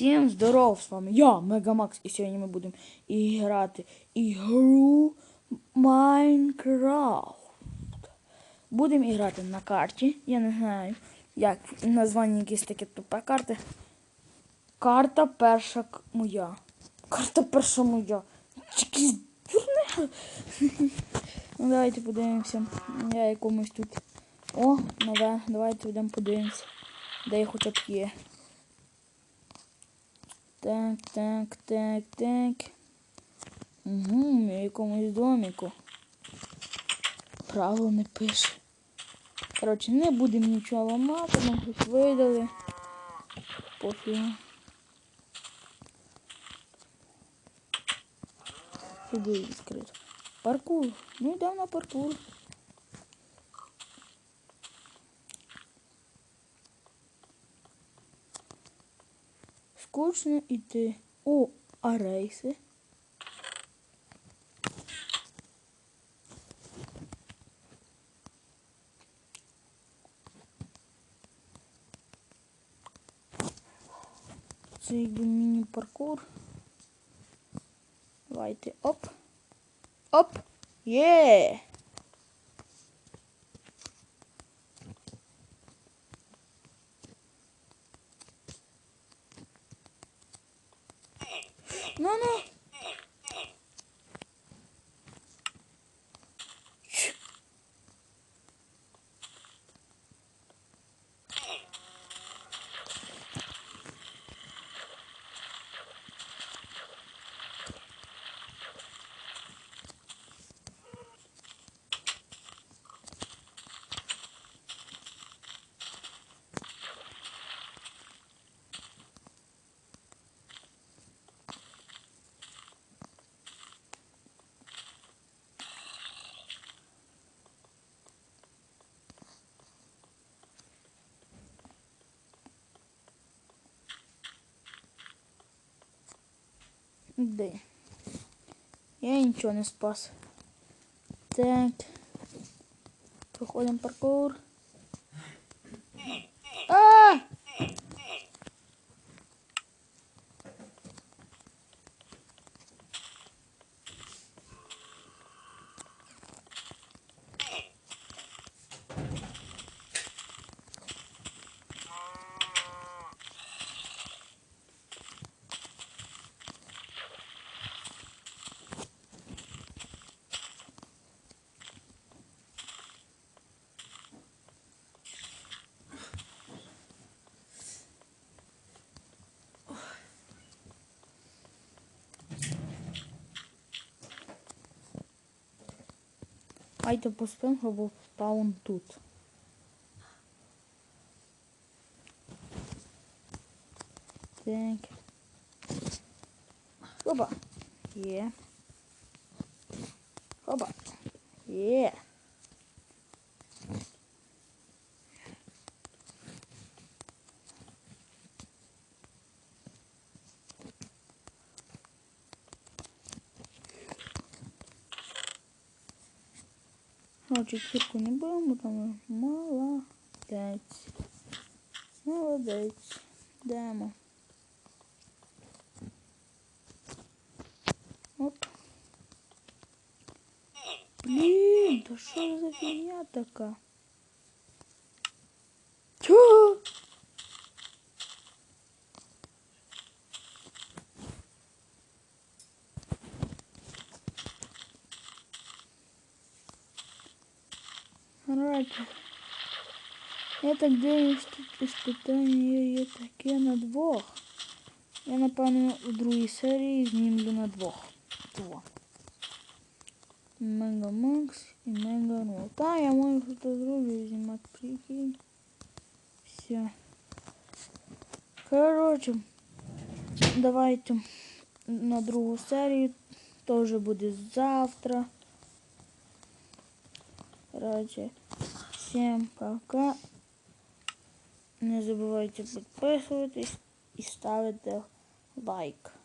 Всім здоров, з вами я, Мегамакс, і сьогодні ми будемо грати ігру Майнкрафт. Будемо грати на карті. Я не знаю, як названня якісь такі тупе карти. Карта перша моя. Карта перша моя. Якісь. Ну давайте подивимося. Я якомусь тут. О, нове. Давайте йдемо подивимося. Де я хоча б є. Так, так, так, так. Угу, я якомусь доміку. Правило не пише. Коротше, не будемо нічого ламати, нам щось видали. Пофігу. Сюди відкрито. Паркур. Ну йдемо на паркур. Скучно йти. О, а рейси? Це якби міні-паркур. Давайте оп. Оп! Є! Ну ну. Чш. Де? Я нічого не спас. Так. Проходимо паркур. Айде поспим, щоб був спаун тут. Так. Опа. Є. Опа. Є. Короче, кірку не будемо, там молодець. Молодець. Йдемо. Оп. Блін, та що за фігня така? Короче. Я так дивлюсь, тут іспитання є таке на двох. Я, напевно, у другій серії знімлю на двох. Два. Мега Макс і Мега Рол. Та, я можу що зроблю знімати прикинь. Все. Короче, давайте на другу серію. Тоже буде завтра. Короче, Всем пока. Не забывайте підписуватись і ставити лайк.